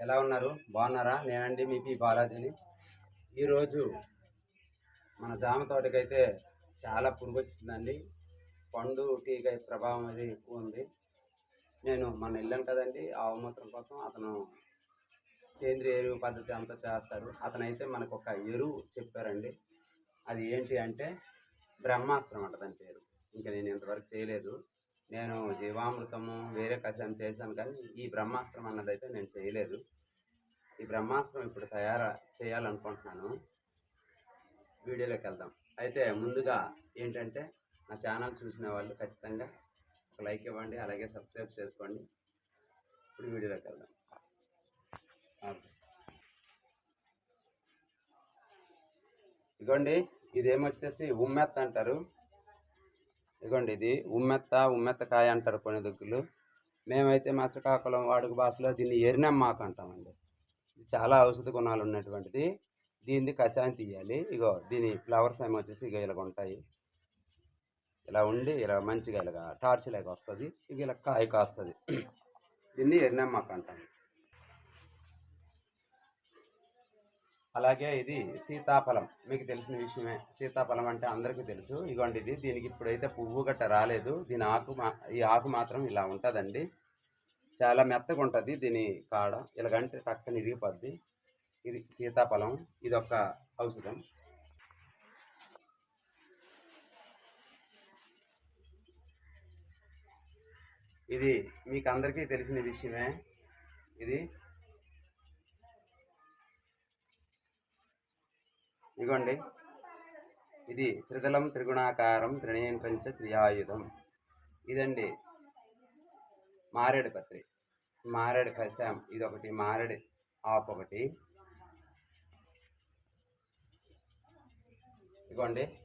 ఎలా ఉన్నారు? బాగున్నారా? నేనండి మీ పి బాలాజీని. ఈరోజు మన జామ తోటకైతే చాలా పురుగు వచ్చిందండి పండు టీకాయ ప్రభావం అది ఎక్కువ ఉంది. నేను మన వెళ్ళాను కదండి ఆవుమూత్రం కోసం అతను సేంద్రియ ఎరువు పద్ధతి అంతా చేస్తారు. అతనైతే మనకు ఒక ఎరువు చెప్పారండి. అది ఏంటి అంటే బ్రహ్మాస్త్రం అంట దాని పేరు. ఇంకా నేను ఇంతవరకు చేయలేదు. నేను జీవామృతము వేరే కషాయం చేశాను కానీ ఈ బ్రహ్మాస్త్రం అన్నది అయితే నేను చేయలేదు. ఈ బ్రహ్మాస్త్రం ఇప్పుడు తయారు చేయాలనుకుంటున్నాను. వీడియోలోకి వెళ్దాం. అయితే ముందుగా ఏంటంటే నా ఛానల్ చూసిన వాళ్ళు ఖచ్చితంగా ఒక లైక్ ఇవ్వండి అలాగే సబ్స్క్రైబ్ చేసుకోండి. ఇప్పుడు వీడియోలోకి వెళ్దాం. ఇదిగోండి ఇదేమొచ్చేసి ఉమ్మెత్త అంటారు. ఇదిగోండి ఇది ఉమ్మెత్త ఉమ్మెత్తకాయ అంటారు కొన్ని దగ్గరలు మేమైతే మా శ్రీకాకుళం వాడుక భాషలో దీన్ని ఎరినమ్మాకు అంటామండి ఇది చాలా ఔషధ గుణాలు ఉన్నటువంటిది. దీన్ని కషాయం తీయాలి. ఇగో దీని ఫ్లవర్స్ ఏమో వచ్చేసి ఇక ఇలాగ ఉంటాయి. ఇలా ఉండి ఇలా మంచిగా ఇలాగ టార్చ్ లాగా వస్తుంది. ఇక ఇలా కాయ కాస్తుంది. దీన్ని ఎరినమ్మాకు అంటాం అలాగే ఇది సీతాఫలం. మీకు తెలిసిన విషయమే. సీతాఫలం అంటే అందరికీ తెలుసు. ఇగోండి ఇది. దీనికి ఇప్పుడైతే పువ్వు గట్ట రాలేదు. దీని ఆకు ఈ ఆకు మాత్రం ఇలా ఉంటుందండి. చాలా మెత్తగా ఉంటుంది దీని కాడ. ఇలాగంటే పక్కన ఇరిగిపోద్ది. ఇది సీతాఫలం. ఇది ఒక ఔషధం. ఇది మీకు అందరికీ తెలిసిన విషయమే. ఇది ఇగోండి. ఇది త్రిదళం త్రిగుణాకారం త్రినేంద్రంచ త్రియాయుధం. ఇదండి మారేడు పత్రి. మారేడు కషాయం ఇది ఒకటి మారేడు ఆకు ఒకటి ఇగోండి.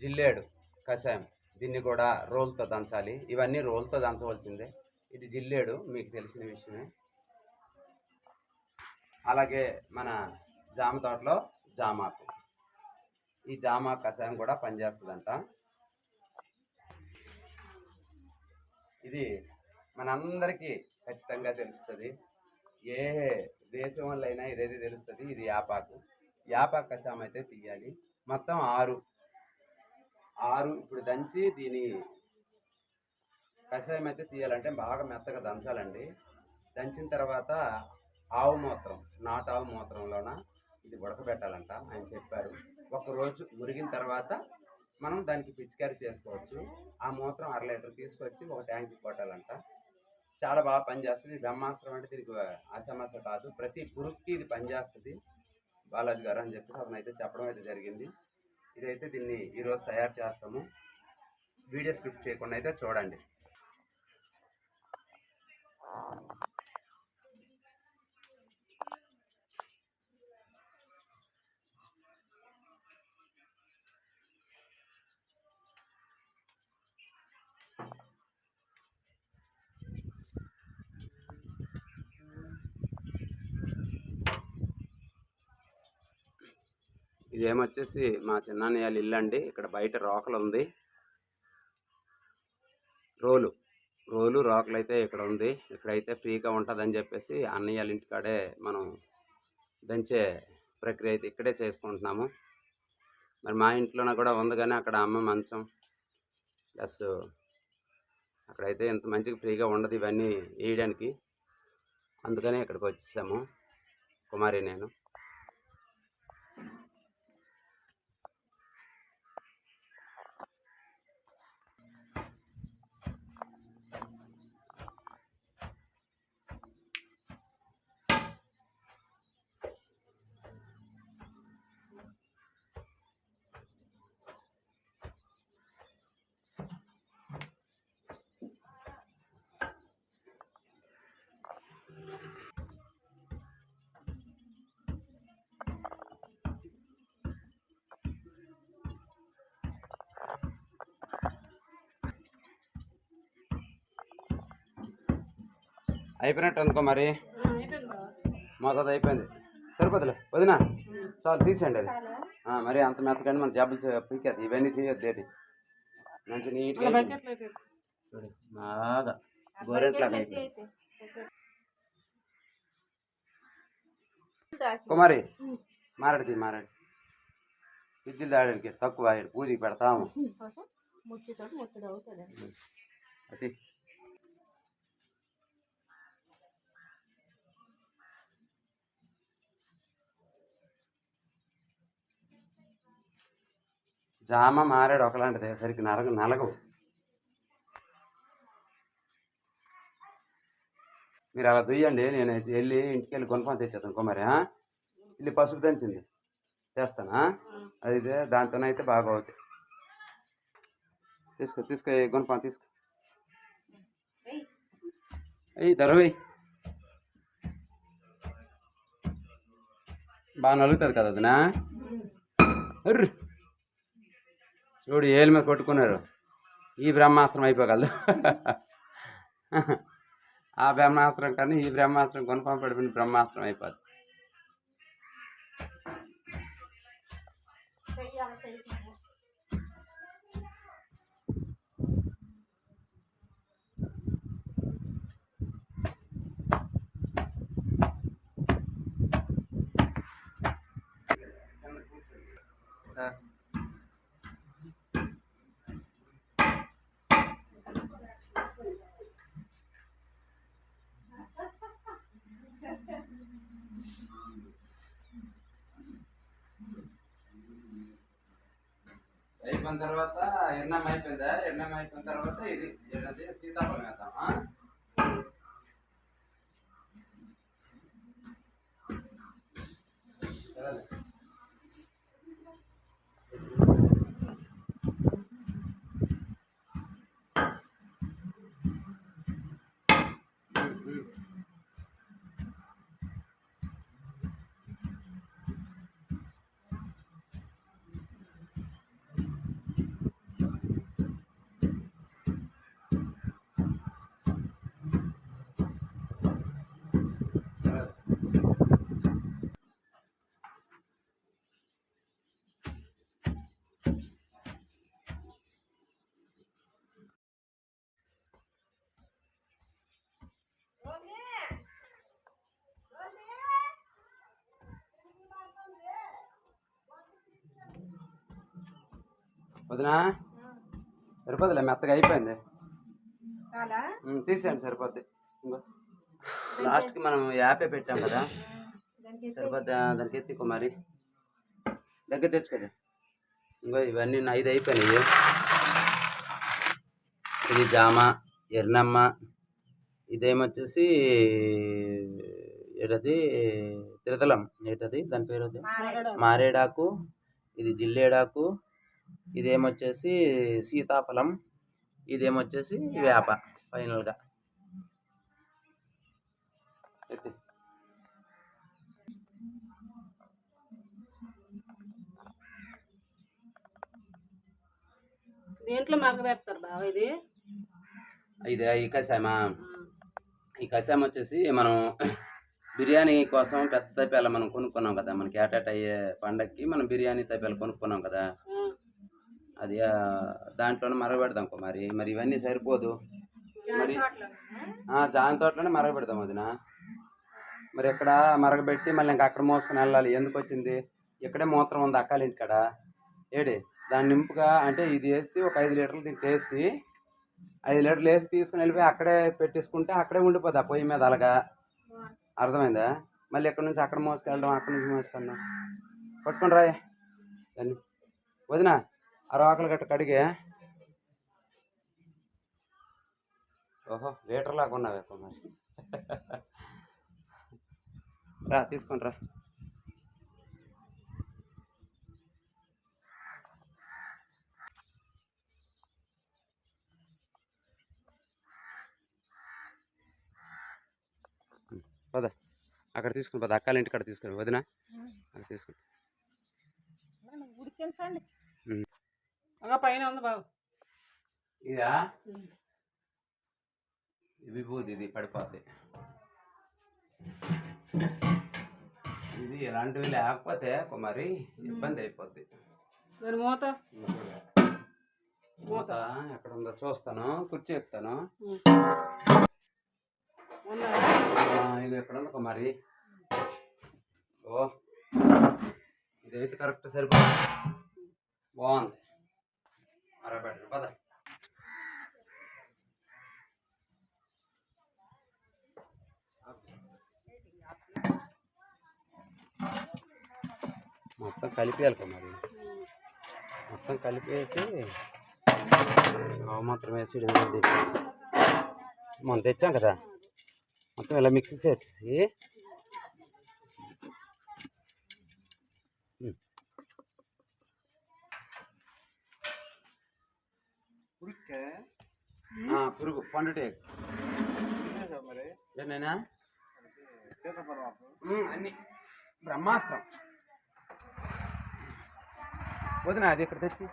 జిల్లేడు కషాయం దీన్ని కూడా రోల్తో దంచాలి. ఇవన్నీ రోల్తో దంచవలసిందే. ఇది జిల్లేడు మీకు తెలిసిన విషయమే. అలాగే మన జామ తోటలో జామాకు. ఈ జామా కషాయం కూడా పనిచేస్తుందంట. ఇది మనందరికీ ఖచ్చితంగా తెలుస్తుంది. ఏ దేశం వల్ల అయినా ఇదైతే తెలుస్తుంది ఇది యాపాకు. యాపాకు కషాయం అయితే తీయాలి. మొత్తం ఆరు. ఆరు ఇప్పుడు దంచి దీని కషాయం అయితే తీయాలంటే బాగా మెత్తగా దంచాలండి. దంచిన తర్వాత ఆవు మూత్రం నాటు ఆవు మూత్రంలోన ఇది ఉడకబెట్టాలంట ఆయన చెప్పారు. ఒకరోజు మురిగిన తర్వాత మనం దానికి పిచికారీ చేసుకోవచ్చు. ఆ మూత్రం అర లీటర్ తీసుకొచ్చి ఒక ట్యాంక్కి కొట్టాలంట. చాలా బాగా పనిచేస్తుంది. బ్రహ్మాస్త్రం అంటే దీనికి అసమస్య కాదు. ప్రతి పురుగుకి ఇది పనిచేస్తుంది. బాలాజీ గారు అని చెప్పేసి అతను అయితే చెప్పడం అయితే జరిగింది. ఇదైతే దీన్ని ఈరోజు తయారు చేస్తాము. వీడియో స్క్రిప్ట్ చేయకుండా అయితే చూడండి. ఇదేమొచ్చేసి మా చిన్నాన్నయ్యాలు వాళ్ళ ఇల్లు అండి. ఇక్కడ బయట రోకలు ఉంది. రోలు రోలు రోకలు అయితే ఇక్కడ ఉంది. ఇక్కడైతే ఫ్రీగా ఉంటుందని చెప్పేసి అన్నయ్యాల ఇంటికాడే మనం దంచే ప్రక్రియ అయితే ఇక్కడే చేసుకుంటున్నాము. మరి మా ఇంట్లోనే కూడా ఉంది కానీ అక్కడ అమ్మ మంచం. ప్లస్ అక్కడైతే ఇంత మంచిగా ఫ్రీగా ఉండదు ఇవన్నీ వేయడానికి. అందుకనే ఇక్కడికి వచ్చేసాము. కుమారి నేను. అయిపోయినట్టు అనుకో మరి. మొదటి అయిపోయింది సరిపోతులే వదినా. చాలు తీసేయండి అది. ఆ, మరి అంత మెత్తకండి మన జబ్బులు పీకేది ఇవన్నీ తీయొద్దు ఏంటి. మంచి నీట్గా బాగా గోరెంట్లాగా కుమారి మారడిది మారడి. విద్యుత్ దాడానికి తక్కువ పూజకి పెడతాము. అది జామ మారేడు ఒకలాంటిది సరికి నరగ నలగవు. మీరు అలా దుయ్యండి నేను వెళ్ళి ఇంటికి వెళ్ళి కొనుక్కొని తెచ్చేస్తాను. కుమారి వెళ్ళి పసుపు దంచింది. తెస్తానా? అది ఇదే దాంతోనైతే బాగా అవుతాయి తీసుకో తీసుకో కొనుక్కొని తీసుకో. అయ్యి ధరవై బాగా నలుగుతుంది కదా అదినా? అర్రు. చూడు ఏళ్ళ మీద కొట్టుకున్నారు ఈ బ్రహ్మాస్త్రం అయిపోగలదు. ఆ బ్రహ్మాస్త్రం కానీ ఈ బ్రహ్మాస్త్రం కొనుక్కొని పడిపోయిన బ్రహ్మాస్త్రం అయిపోద్ది. అయిపోయిన తర్వాత ఎన్నం అయిపోయిందా? ఎన్నం అయిపోయిన తర్వాత ఇది సీతాఫలం వేద్దామా ఆ? సరేలే. ఉమ్, ఉమ్. సరేలే. వదినా? సరిపోదులే మెత్తగా అయిపోయింది. తీసేయండి సరిపోద్ది. ఇంకో. లాస్ట్కి మనం యాపే పెట్టాం కదా. సరిపోద్ది? దానికి ఎత్తి కుమారి దగ్గర తెచ్చు కదా ఇంకో ఇవన్నీ ఐదు అయిపోయినాయి. ఇది జామ ఎర్నమ్మ ఇదేమొచ్చేసి ఏటది? తిరతలం. ఏటది? దాని పేరు మారేడాకు. ఇది జిల్లేడాకు. ఇదేమొచ్చేసి సీతాఫలం ఇదేమొచ్చేసి వేప. ఫైనల్గా. ఎత్తి దేంట్లో మగ్గ పెడతారు బావ ఇది? ఇది ఈ కషాయమా ఈ కషాయం వచ్చేసి మనం బిర్యానీ కోసం పెద్ద తైపాల మనం కొనుక్కున్నాం కదా మనకి ఏటాట అయ్యే పండక్కి మనం బిర్యానీ తైపాలు కొనుక్కున్నాం కదా. అది దాంట్లోనే మరగబెడదాం మరి. మరి ఇవన్నీ సరిపోదు. మరి జామ తోటలోనే మరగబెడదాం వదిన. మరి ఇక్కడ మరగబెట్టి మళ్ళీ ఇంకా అక్కడ మోసుకొని వెళ్ళాలి. ఎందుకు వచ్చింది? ఇక్కడే మూత్రం ఉంది అక్కాలి ఇంటికాడ ఏడి? దాన్ని నింపుగా అంటే ఇది వేసి ఒక ఐదు లీటర్లు దీంట్లో వేసి ఐదు లీటర్లు వేసి తీసుకుని వెళ్ళిపోయి అక్కడే పెట్టేసుకుంటే అక్కడే ఉండిపోద్ది ఆ పొయ్యి మీద అలాగా. అర్థమైందా? మళ్ళీ ఎక్కడి నుంచి అక్కడ మోసుకెళ్ళడం అక్కడి నుంచి మోసుకెళ్ళడం. పట్టుకొని రాయ్. దాన్ని. వదిన. ఆ రోకలు గట్ట కడిగే. ఓహో లీటర్ లాగా ఉన్నావే మరి. రా తీసుకొని రా. పద అక్కడ తీసుకుని పద అక్కాల ఇంటికాడ తీసుకుని వదిన. అక్కడ తీసుకుని. ఒక పైన ఉంది బాబు. ఇదా? పోదు ఇది పడిపోద్ది ఇది ఇలాంటివి లేకపోతే మరి ఇబ్బంది అయిపోద్ది. మరి మూత? మూత. ఎక్కడ ఉందో చూస్తాను కుర్చీ ఎక్కుతాను. ఆ, ఇది ఎక్కడ ఉంది కుమారి ఓ ఇదైతే కరెక్ట్ సరిపోతుంది బాగుంది. మరపెట్టండి పద. మొత్తం కలిపేయాలి మరి. మొత్తం కలిపేసి ఆవు మాత్రం వేసి మనం తెచ్చాం కదా. మొత్తం ఇలా మిక్స్ చేసేసి ఉమ్. ఆ, నేనా అన్ని. బ్రహ్మాస్త్రం. వదిన అది ఇక్కడ తెచ్చి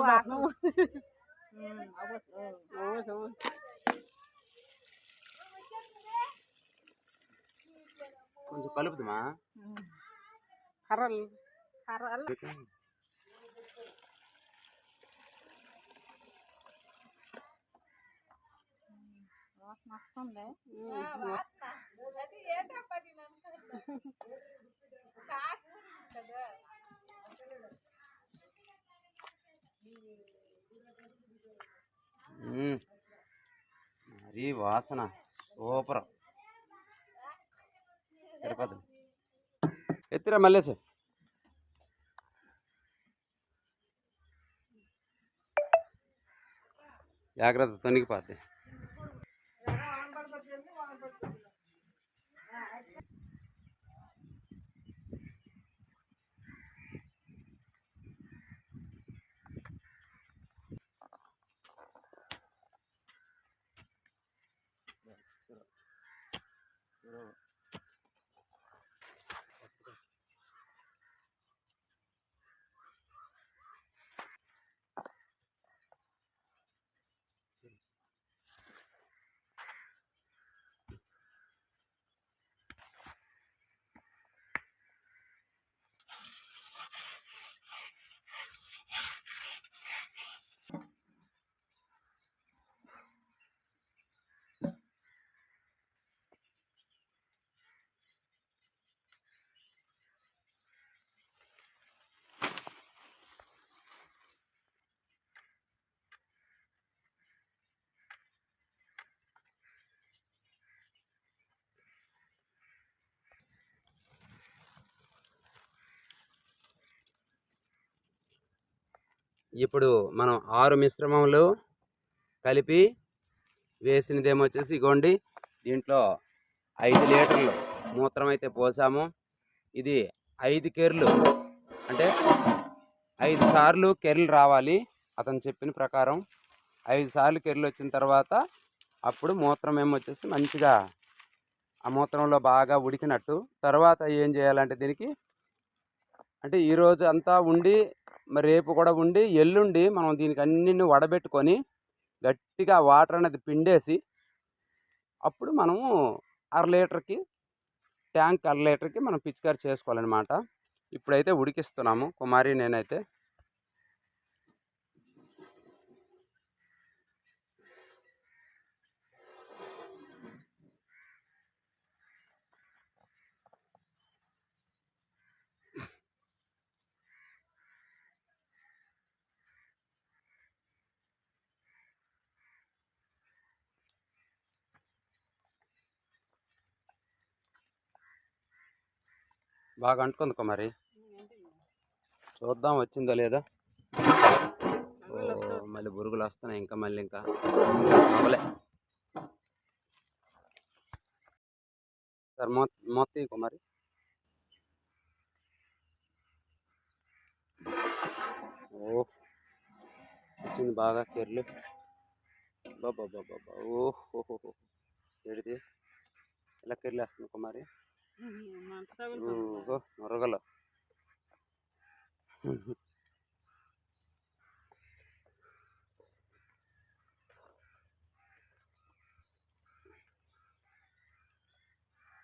వాసన. ఓ, సో. కొంచెం కలుపుదమా? కర్రలు. ఉమ్, మ్మ్. మరీ వాసన. సూపర్. సరిపోతుంది ఎత్తిరా మల్లేసి జాగ్రత్త తొనిగిపోద్ది ఇప్పుడు మనం ఆరు మిశ్రమములు కలిపి వేసినది ఏమొచ్చేసి ఇగోండి దీంట్లో ఐదు లీటర్లు మూత్రం అయితే పోసాము. ఇది ఐదు కెర్లు అంటే ఐదు సార్లు కెర్లు రావాలి అతను చెప్పిన ప్రకారం. ఐదు సార్లు కెర్లు వచ్చిన తర్వాత అప్పుడు మూత్రం ఏమొచ్చేసి మంచిగా ఆ మూత్రంలో బాగా ఉడికినట్టు. తర్వాత ఏం చేయాలంటే దీనికి అంటే ఈరోజు అంతా ఉండి మరి రేపు కూడా ఉండి ఎల్లుండి మనం దీనికి అన్నిని వడబెట్టుకొని గట్టిగా వాటర్ అనేది పిండేసి అప్పుడు మనము అర లీటర్కి ట్యాంక్ అర లీటర్కి మనం పిచికారి చేసుకోవాలన్నమాట. ఇప్పుడైతే ఉడికిస్తున్నాము. కుమారి నేనైతే బాగా అంటుకుంది కుమారి చూద్దాం వచ్చిందో లేదో? మళ్ళీ బురుగులు వస్తున్నాయి ఇంకా మళ్ళీ ఇంకా. అవలే సార్ మొ మొత్తం కుమారి ఓ వచ్చింది బాగా కెర్లు. బాబా బాబా ఓహో ఏడిది? ఎలా కెర్లు వేస్తుంది కుమారి మురగలు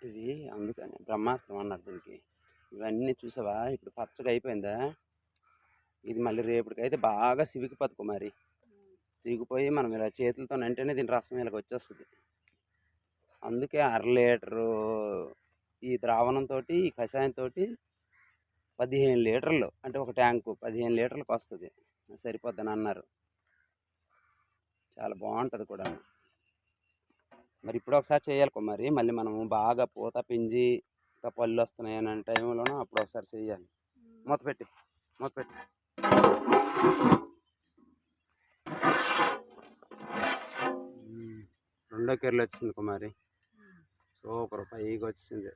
ఇది అందుకని బ్రహ్మాస్త్రం అన్నారు దీనికి. ఇవన్నీ చూసావా? ఇప్పుడు పచ్చగా అయిపోయిందా? ఇది మళ్ళీ రేపటికైతే బాగా సివికిపోతుంది కుమారి. సిగిపోయి మనం ఇలా చేతులతో అంటేనే దీని రసం ఇలాగ వచ్చేస్తుంది అందుకే అర లీటరు ఈ ద్రావణంతో ఈ కషాయంతో పదిహేను లీటర్లు అంటే ఒక ట్యాంకు పదిహేను లీటర్లకు వస్తుంది. సరిపోద్దని అన్నారు. చాలా బాగుంటుంది కూడా మరి ఇప్పుడు ఒకసారి చేయాలి కుమారి మళ్ళీ మనము బాగా పూత పింజి ఇంకా పళ్ళు వస్తున్నాయి అనే టైంలోనూ అప్పుడు ఒకసారి చేయాలి. మూత పెట్టి మూత పెట్టి. రెండో కేర్లు వచ్చింది కుమారి సూపర్ పైకి వచ్చింది.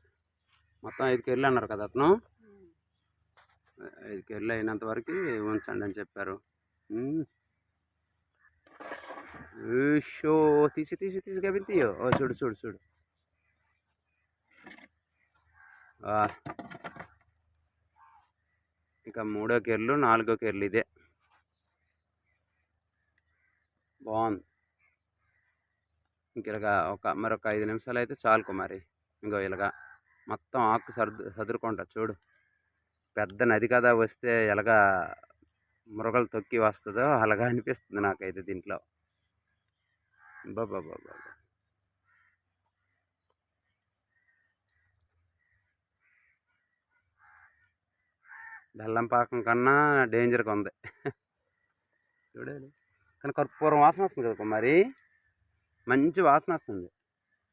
మొత్తం ఐదు కేర్లు అన్నారు కదా అతను. ఐదు కేర్లు అయినంత వరకు ఉంచండి అని చెప్పారు. షో తీసి తీసి తీసి కవిత ఓ చూడు చూడు చూడు. ఇంకా ఇక మూడో కేర్లు నాలుగో కేర్లు ఇదే. బాగుంది. ఇంక ఇలాగా ఒక మరొక ఐదు నిమిషాలు అయితే చాలు కుమారి ఇంకో ఇలాగా. మొత్తం ఆకు సర్దు సదురుకుంటా చూడు. పెద్ద నది కదా వస్తే ఎలాగా మురగలు తొక్కి వస్తుందో అలాగా అనిపిస్తుంది నాకైతే దీంట్లో. బాబా బాబా బెల్లం పాకం కన్నా డేంజర్గా ఉంది. చూడాలి కానీ కర్పూరం వాసన వస్తుంది కదా కుమారి మంచి వాసన వస్తుంది.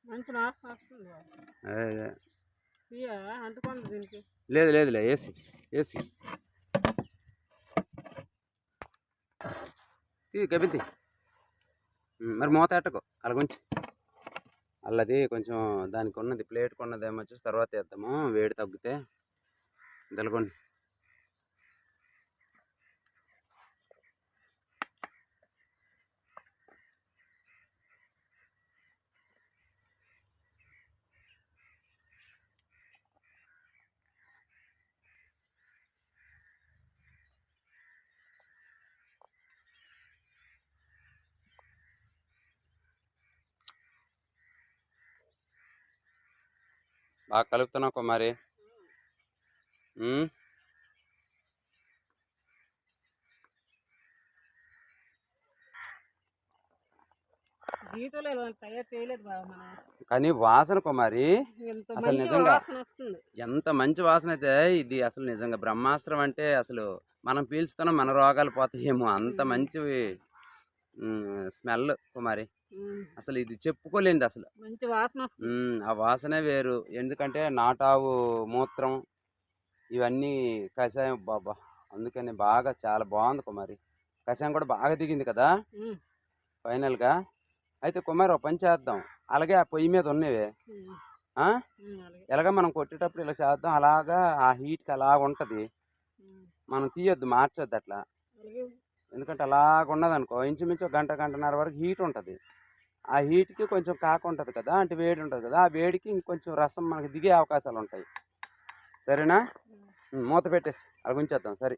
మంచి నాశనం వస్తుంది. లేదు లేదు లేదు ఏసీ ఏసీ. తీ. కబితి మరి మూత ఎట్టకు అలా కొంచెం. అల్లది కొంచెం దానికి ఉన్నది ప్లేట్ ఉన్నది ఏమో వచ్చేసి తర్వాత వేద్దాము వేడి తగ్గితే. దలగొండి బాగా కలుపుతున్నావు కుమారి కానీ వాసన కుమారి అసలు నిజంగా. ఎంత మంచి వాసన అయితే ఇది అసలు నిజంగా బ్రహ్మాస్త్రం అంటే అసలు మనం పీల్చుతున్నాం మన రోగాలు పోతాయేమో. అంత మంచి స్మెల్ కుమారి అసలు ఇది చెప్పుకోలేనిది అసలు. మంచి వాసన ఆ వాసనే వేరు. ఎందుకంటే నాటావు మూత్రం ఇవన్నీ కషాయం బాబా. అందుకని బాగా చాలా బాగుంది కుమారి. కషాయం కూడా బాగా దిగింది కదా? ఫైనల్గా అయితే కుమారి ఒక పని చేద్దాం. అలాగే ఆ పొయ్యి మీద ఉన్నవే. ఎలాగ మనం కొట్టేటప్పుడు ఇలా చేద్దాం. అలాగా ఆ హీట్కి అలాగ ఉంటుంది మనం తీయొద్దు మార్చొద్దు అట్లా. ఎందుకంటే అలాగ ఉన్నదనుకో ఇంచుమించు గంట గంటన్నర వరకు హీట్ ఉంటుంది. ఆ హీట్కి కొంచెం కాక ఉంటుంది కదా అంటే వేడి ఉంటుంది కదా ఆ వేడికి ఇంకొంచెం రసం మనకి దిగే అవకాశాలు ఉంటాయి. సరేనా? మూత పెట్టేసి అలా ఉంచేద్దాం సరే.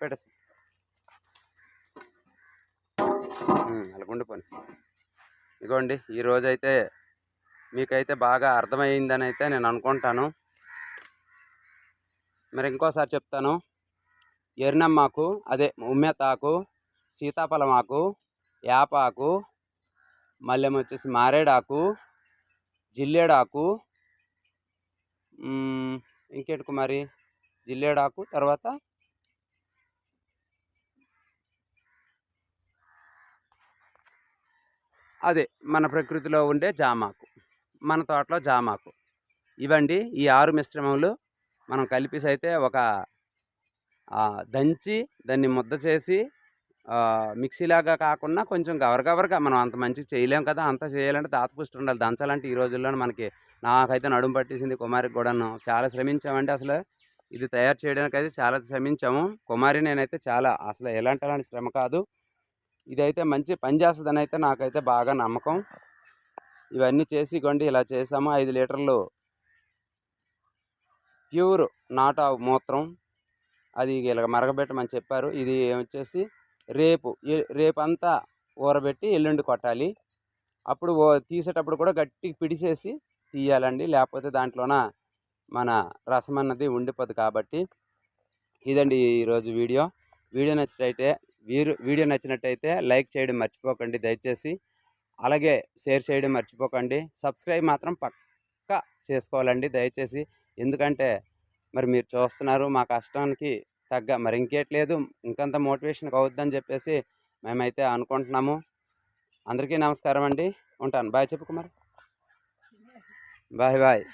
పెట్టేసి. అలా గుండిపోని ఇగోండి ఈరోజు అయితే మీకైతే బాగా అర్థమైందని అయితే నేను అనుకుంటాను. మరి ఇంకోసారి చెప్తాను. ఎరినమ్మాకు అదే ఉమ్మెత్తాకు సీతాఫలమాకు యాపాకు మళ్ళీ వచ్చేసి మారేడాకు జిల్లేడాకు మ్మ్, మరి జిల్లేడాకు తర్వాత అదే మన ప్రకృతిలో ఉండే జామాకు మన తోటలో జామాకు. ఇవండి ఈ ఆరు మిశ్రమములు మనం కలిపేసి అయితే ఒక దంచి దాన్ని ముద్ద చేసి మిక్సీలాగా కాకుండా కొంచెం గవర్ గవర్గా మనం అంత మంచిగా చేయలేం కదా అంత చేయాలంటే దాతపుష్టి ఉండాలి. దంచాలంటే ఈ రోజుల్లో మనకి నాకైతే నడుము పట్టేసింది కుమారికి కూడాను. చాలా శ్రమించామండి అసలు. ఇది తయారు చేయడానికి అయితే చాలా శ్రమించాము. కుమారి నేనైతే చాలా అసలు ఎలాంటి అలాంటి శ్రమ కాదు. ఇదైతే మంచి పని చేస్తుందని అయితే నాకైతే బాగా నమ్మకం. ఇవన్నీ చేసి కొండి ఇలా చేసాము. ఐదు లీటర్లు ప్యూర్ నాటు మూత్రం. అది ఇలా మరగబెట్టమని చెప్పారు. ఇది వచ్చేసి రేపు రేపంతా ఊరబెట్టి ఎల్లుండి కొట్టాలి. అప్పుడు ఓ తీసేటప్పుడు కూడా గట్టిగా పిడిసేసి తీయాలండి. లేకపోతే దాంట్లోన మన రసం అన్నది ఉండిపోదు కాబట్టి ఇదండి ఈరోజు వీడియో. వీడియో నచ్చినట్టయితే వీరు వీడియో నచ్చినట్టయితే లైక్ చేయడం మర్చిపోకండి. దయచేసి అలాగే షేర్ చేయడం మర్చిపోకండి. సబ్స్క్రైబ్ మాత్రం పక్కా చేసుకోవాలండి. దయచేసి ఎందుకంటే మరి మీరు చూస్తున్నారు మా కష్టానికి తగ్గ మరి ఇంకేట్లేదు ఇంకంత మోటివేషన్ అవుద్దని చెప్పేసి మేమైతే అనుకుంటున్నాము. అందరికీ నమస్కారం అండి. ఉంటాను. బాయ్ చెప్పు కుమార్. Bye bye.